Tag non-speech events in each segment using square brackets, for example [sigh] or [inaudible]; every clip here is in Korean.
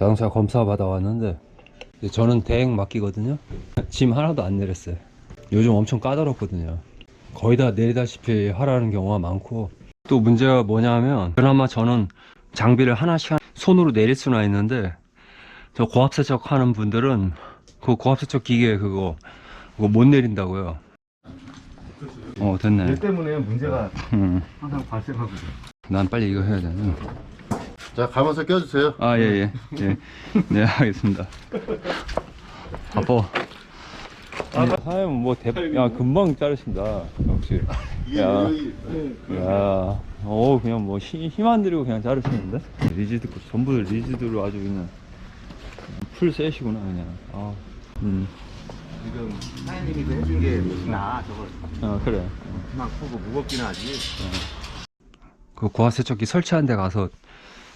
자동차 검사 받아 왔는데 저는 대행 맡기거든요. 짐 하나도 안 내렸어요. 요즘 엄청 까다롭거든요. 거의 다 내리다시피 하라는 경우가 많고 또 문제가 뭐냐면 그나마 저는 장비를 하나씩 한- 손으로 내릴 수는 있는데 저 고압 세척 하는 분들은 그 고압 세척 기계 그거 그거 못 내린다고요. 어 됐네. 얘 때문에 문제가 음, 항상 발생하거든. 난 빨리 이거 해야 되네. 자, 가면서 껴주세요. 아, 예, 예. 예. 네, 알겠습니다. 바빠. 아, 사장님, 뭐, 대, 야, 금방 자르신다. 역시. 이게 야. 여기 야, 어 그냥 뭐, 힘, 힘안 들이고 그냥 자르시는데? 리지드, 거 전부 리지드로 아주 그냥, 풀 세시구나, 그냥. 아, 음. 지금 사장님이 해준 게나 저걸 아, 그래. 막 크고 무겁긴 하지. 그 고압 세척기 설치한 데 가서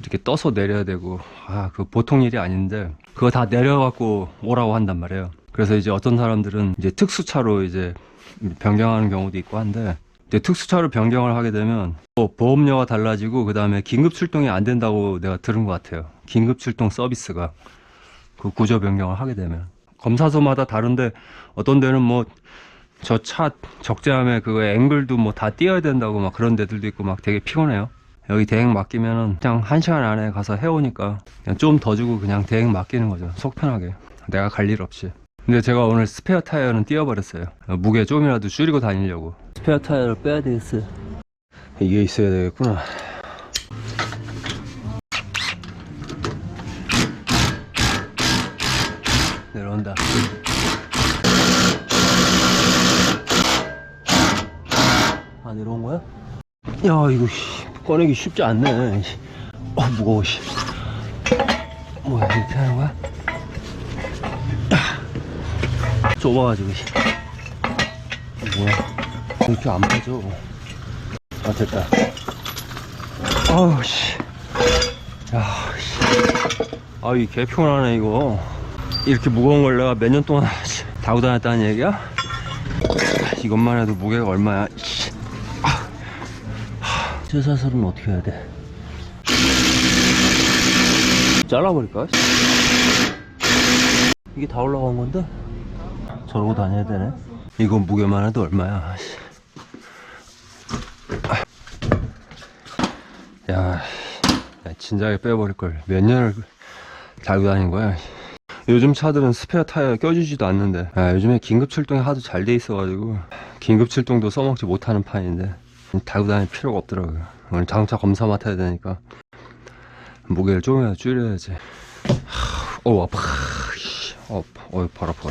이렇게 떠서 내려야 되고 아 그 보통 일이 아닌데 그거 다 내려갖고 오라고 한단 말이에요. 그래서 이제 어떤 사람들은 이제 특수차로 이제 변경하는 경우도 있고 한데 이제 특수차로 변경을 하게 되면 또 보험료가 달라지고 그 다음에 긴급 출동이 안 된다고 내가 들은 것 같아요. 긴급 출동 서비스가 그 구조 변경을 하게 되면. 검사소마다 다른데 어떤 데는 뭐 저 차 적재함에 그 앵글도 뭐 다 띄어야 된다고 막 그런 데들도 있고 막 되게 피곤해요. 여기 대행 맡기면은 그냥 한 시간 안에 가서 해오니까 그냥 좀 더 주고 그냥 대행 맡기는 거죠. 속 편하게. 내가 갈 일 없이. 근데 제가 오늘 스페어 타이어는 띄워버렸어요. 무게 좀이라도 줄이고 다니려고. 스페어 타이어를 빼야 되겠어요. 이게 있어야 되겠구나. 내려온다. 아 내려온 거야? 야 이거 씨, 꺼내기 쉽지 않네 씨. 어 무거워 씨. 뭐야 이렇게 하는 거야? 아. 좁아가지고 씨. 뭐야 이렇게 안 빠져 아 됐다 아우 씨. 야 씨. 아이 개피곤하네 이거 이렇게 무거운 걸 내가 몇 년 동안 씨, 타고 다녔다는 얘기야? 이것만 해도 무게가 얼마야? 사설은 어떻게 해야 돼? 잘라버릴까? 이게 다 올라간 건데? 저러고 다녀야 되네. 이거 무게만 해도 얼마야? 씨. 야, 야, 진작에 빼버릴 걸. 몇 년을 달고 다닌 거야. 요즘 차들은 스페어 타이어 껴주지도 않는데 아, 요즘에 긴급 출동이 하도 잘 돼 있어가지고 긴급 출동도 써먹지 못하는 판인데 달고 다닐 필요가 없더라고요. 오늘 자동차 검사 맡아야 되니까 무게를 조금이라도 줄여야지. 하, 어우 아파. 씨. 어, 어이 발 아파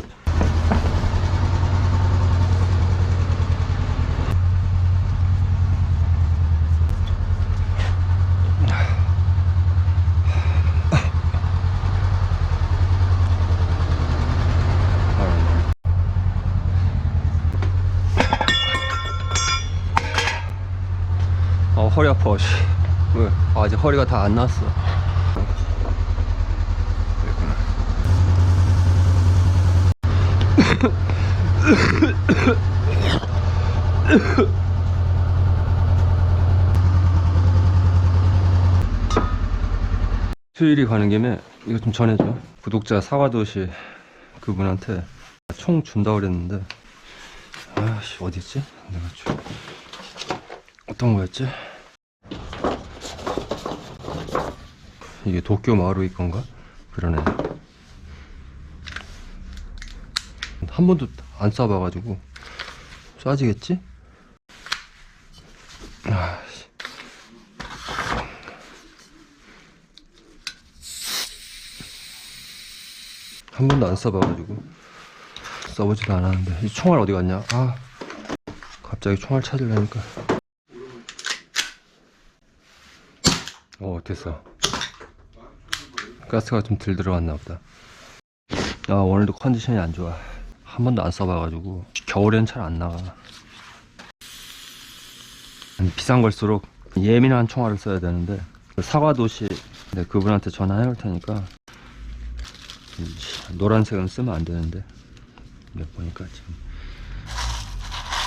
어 허리 아파 씨. 왜? 아, 아직 허리가 다 안 났어. 수요일이 가는 김에 이거 좀 전해줘 구독자 사과도시 그분한테 총 준다 그랬는데 아씨 어디 있지? 내가 좀 어떤 거였지? 이게 도쿄 마루이 건가? 그러네. 한 번도 안 쏴봐가지고 쏴지겠지? 아, 씨. 한 번도 안 쏴봐가지고 써보지도 않았는데 이 총알 어디 갔냐? 아 갑자기 총알 찾으려니까 어 됐어. 가스가 좀 덜 들어갔나 보다. 아 오늘도 컨디션이 안 좋아. 한 번도 안 써봐가지고 겨울엔 잘 안 나가. 음, 비싼 걸수록 예민한 총알을 써야 되는데 그 사과도시 네, 그분한테 전화해 올 테니까 이 노란색은 쓰면 안 되는데 몇 보니까 지금.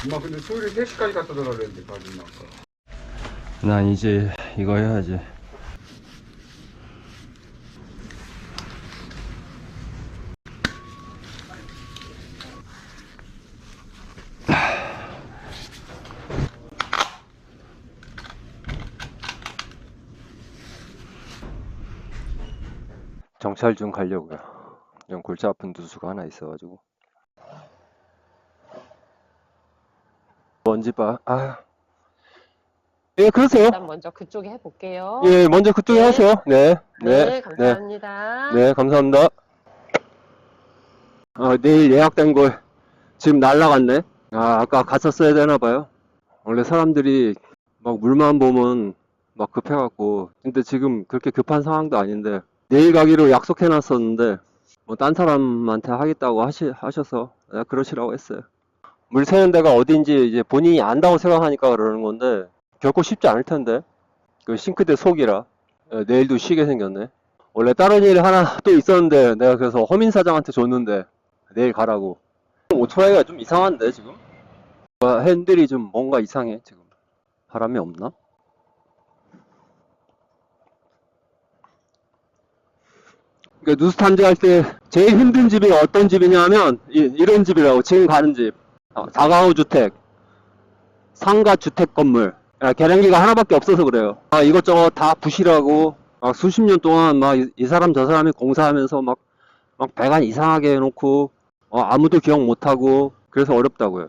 엄마 근데 수요일에 3시까지 갔다 들어가야 되는데 가지 마. 난 이제 이거 해야지. 정찰 좀 가려고요. 좀 골치 아픈 누수가 하나 있어가지고. 먼지 봐. 아. 예, 그러세요. 일단 먼저 그쪽에 해볼게요. 예, 먼저 그쪽에 네. 하세요. 네, 네, 네, 네, 감사합니다. 네, 감사합니다. 어, 내일 예약된 걸 지금 날라갔네. 아, 아까 갔었어야 되나 봐요. 원래 사람들이 막 물만 보면 막 급해갖고. 근데 지금 그렇게 급한 상황도 아닌데. 내일 가기로 약속해놨었는데, 뭐, 딴 사람한테 하겠다고 하시, 하셔서, 그러시라고 했어요. 물 새는 데가 어딘지 이제 본인이 안다고 생각하니까 그러는 건데, 결코 쉽지 않을 텐데. 그 싱크대 속이라. 예, 내일도 쉬게 생겼네. 원래 다른 일 하나 [laughs] 또 있었는데, 내가 그래서 허민 사장한테 줬는데, 내일 가라고. 오토바이가 좀 이상한데, 지금? 아, 핸들이 좀 뭔가 이상해, 지금. 바람이 없나? 그러니까 누수 탐지할 때 제일 힘든 집이 어떤 집이냐면 이, 이런 집이라고 지금 가는 집. 어, 다가구 주택 상가 주택 건물. 야, 계량기가 하나밖에 없어서 그래요. 아, 이것저것 다 부실하고 막 수십 년 동안 막 이 사람 저 사람이 공사하면서 막, 막 배관 이상하게 해놓고 어, 아무도 기억 못하고 그래서 어렵다고요.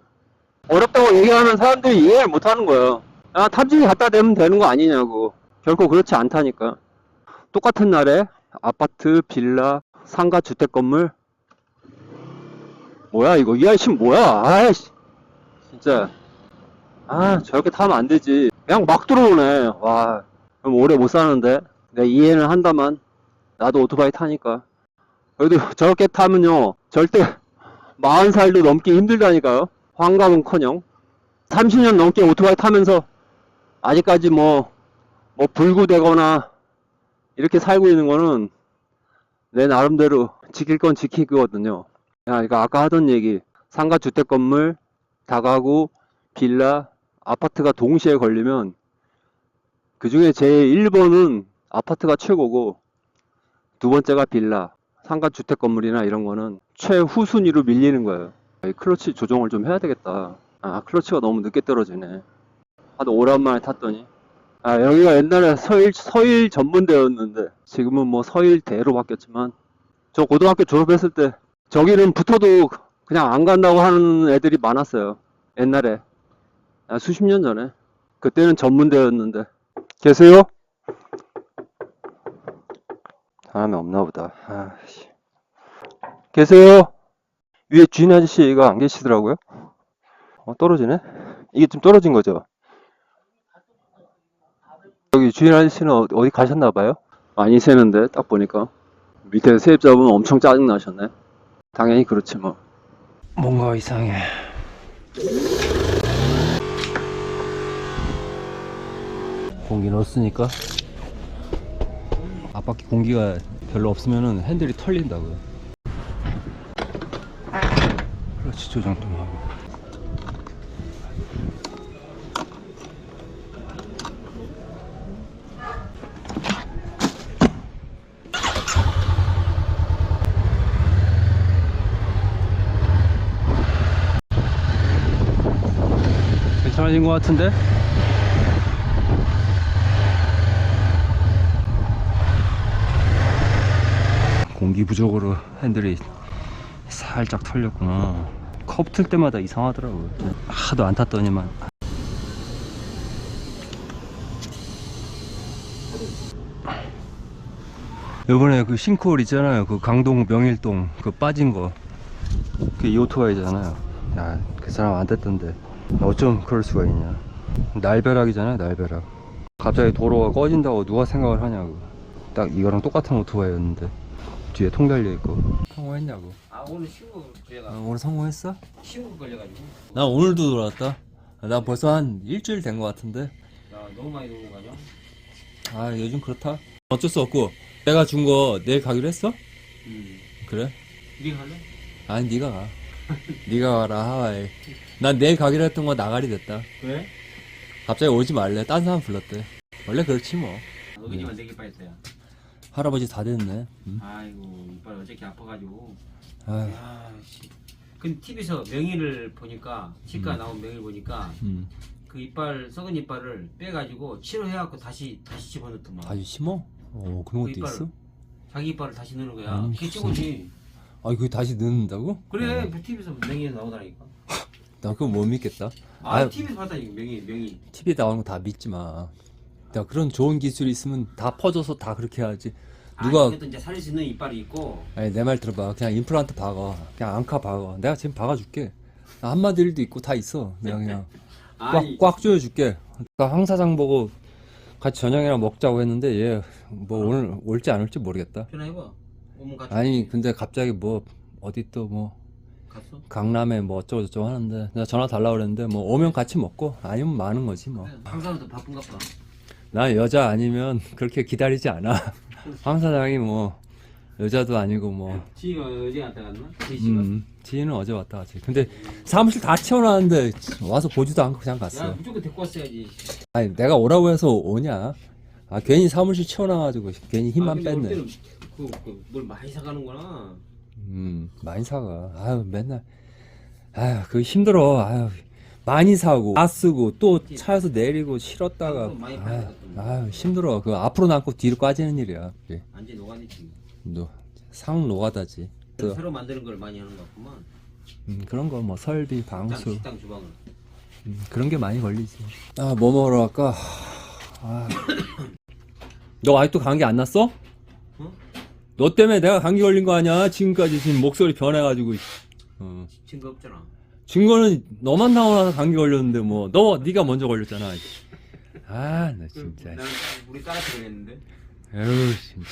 어렵다고 얘기하면 사람들이 이해를 못하는 거예요. 아, 탐지기 갖다 대면 되는 거 아니냐고. 결코 그렇지 않다니까. 똑같은 날에 아파트, 빌라, 상가 주택 건물? 뭐야 이거? 이 아저씨 뭐야? 아이씨. 진짜. 아 저렇게 타면 안 되지. 그냥 막 들어오네. 와. 그럼 오래 못 사는데? 내가 이해는 한다만. 나도 오토바이 타니까. 그래도 [laughs] 저렇게 타면요 절대 40살도 넘기 힘들다니까요. 환갑은커녕. 30년 넘게 오토바이 타면서 아직까지 뭐뭐 불구되거나 이렇게 살고 있는 거는 내 나름대로 지킬 건 지키거든요. 야, 이거 아까 하던 얘기. 상가 주택 건물, 다가구, 빌라, 아파트가 동시에 걸리면 그 중에 제 1번은 아파트가 최고고 두 번째가 빌라, 상가 주택 건물이나 이런 거는 최후 순위로 밀리는 거예요. 이 클러치 조정을 좀 해야 되겠다. 아, 클러치가 너무 늦게 떨어지네. 하도 오랜만에 탔더니. 아, 여기가 옛날에 서일, 서일 전문대였는데, 지금은 뭐 서일대로 바뀌었지만, 저 고등학교 졸업했을 때, 저기는 붙어도 그냥 안 간다고 하는 애들이 많았어요. 옛날에. 아, 수십 년 전에. 그때는 전문대였는데. 계세요? 사람이 없나 보다. 아씨. 계세요? 위에 주인 아저씨가 안 계시더라고요. 어, 떨어지네? 이게 좀 떨어진 거죠? 여기 주인 아저씨는 어- 어디 가셨나 봐요? 많이 새는데 딱 보니까 밑에 세입자분 엄청 짜증 나셨네. 당연히 그렇지 뭐. 뭔가 이상해. 공기 넣었으니까 앞바퀴 공기가 별로 없으면은 핸들이 털린다고요. 그렇지 조정 좀 하고. 아진 것 같은데? 공기 부족으로 핸들이 살짝 털렸구나. 컵 틀 때마다 이상하더라고요. 하도 안 탔더니만. 요번에 그 싱크홀 있잖아요. 그 강동 명일동 그 빠진 거. 그게 이 오토바이잖아요. 야, 그 사람 안 됐던데. 어쩜 그럴 수가 있냐. 날벼락이잖아요, 날벼락. 갑자기 도로가 꺼진다고 누가 생각을 하냐고. 딱 이거랑 똑같은 오토바이였는데. 뒤에 통 달려있고. 성공했냐고. 아 오늘 신고 걸려가지고 오늘 성공했어? 신고 걸려가지고 나 오늘도 들어왔다. 나 벌써 한 일주일 된 것 같은데. 나 너무 많이 거 아니야? 아, 요즘 그렇다. 어쩔 수 없고. 내가 준 거 내일 가기로 했어? 응 그래? 니가 갈래? 아니, 네가 가. 네가 가라, 하와이. 난 내일 가기로 했던 거 나가리 됐다. 왜? 갑자기 오지 말래. 딴 사람 불렀대. 원래 그렇지 뭐. 너희지만 되게 빠졌어요 할아버지 다 됐네. 응? 아이고 이빨 어저께 아파가지고 아휴, 아씨 근데 TV에서 명의를 보니까 치과 나온 명의를 보니까 음. 그 이빨 썩은 이빨을 빼가지고 치료해갖고 다시 다시 집어넣더만 다시 심어? 어, 그런 그 것도 이빨. 있어? 자기 이빨을 다시 넣는 거야. 아니, 최고지. 아 그거 다시 넣는다고? 그래, 어, 그 TV에서 명예 나오다니까. [laughs] 나 그거 못 믿겠다. 아, 아유. TV에서 봤다니까, 명예, 명예. TV에 나오는 거 다 믿지 마. 야 그런 좋은 기술이 있으면 다 퍼져서 다 그렇게 해야지. 누가 아, 그것도 이제 살릴 수 있는 이빨이 있고. 아니 내 말 들어봐. 그냥 임플란트 박아. 그냥 앙카 박아. 내가 지금 박아줄게. 나 한마디도 있고 다 있어. 내가 그냥 [laughs] 아니, 꽉, 꽉 조여줄게. 아까 황 사장 보고 같이 저녁이랑 먹자고 했는데 얘 뭐 오늘 올지 안 올지 모르겠다. 전화해봐. 오면 같이. 아니 근데 갑자기 뭐 어디 또 뭐 갔어? 강남에 뭐 어쩌고 저쩌고 하는데 내가 전화 달라 그랬는데 뭐 오면 같이 먹고 아니면 많은 거지 뭐. 그래, 항상 더 바쁜가 봐. 나 여자 아니면 [laughs] 그렇게 기다리지 않아. 황 사장이 뭐 여자도 아니고 뭐. 지희가 어제 갔다 갔나? 지희가? 음, 지인은 어제 왔다 갔지. 근데 사무실 다 채워놨는데 와서 보지도 않고 그냥 야, 갔어. 무조건 데리고 왔어야지. 아니 내가 오라고 해서 오냐? 아 괜히 사무실 채워놔가지고 괜히 힘만 아, 근데 올 뺐네. 때는 그, 그, 뭘 많이 사가는구나. 음 많이 사가. 아유 맨날 아유 그 힘들어. 아유 많이 사고 다 쓰고 또 차에서 내리고 실었다가 많이 아유, 아유 힘들어. 그 앞으로 남고 뒤로 빠지는 일이야. 그게. 완전 노가니지. 노상 노가다지. 그, 새로 만드는 걸 많이 하는 것 같구만. 음, 그런 거 뭐 설비 식당, 방수 식당 주방을. 음, 그런 게 많이 걸리지. 아 뭐 먹으러 갈까? 아. 너 아직도 감기 안 났어? 어? 너 때문에 내가 감기 걸린 거 아니야? 지금까지 지금 목소리 변해가지고. 어. 친구 없잖아. 증거는 너만 나고 나서 감기 걸렸는데 뭐 너 네가 먼저 걸렸잖아. 아 나 진짜. 나는 우리 딸한테 그랬는데. 에휴 진짜.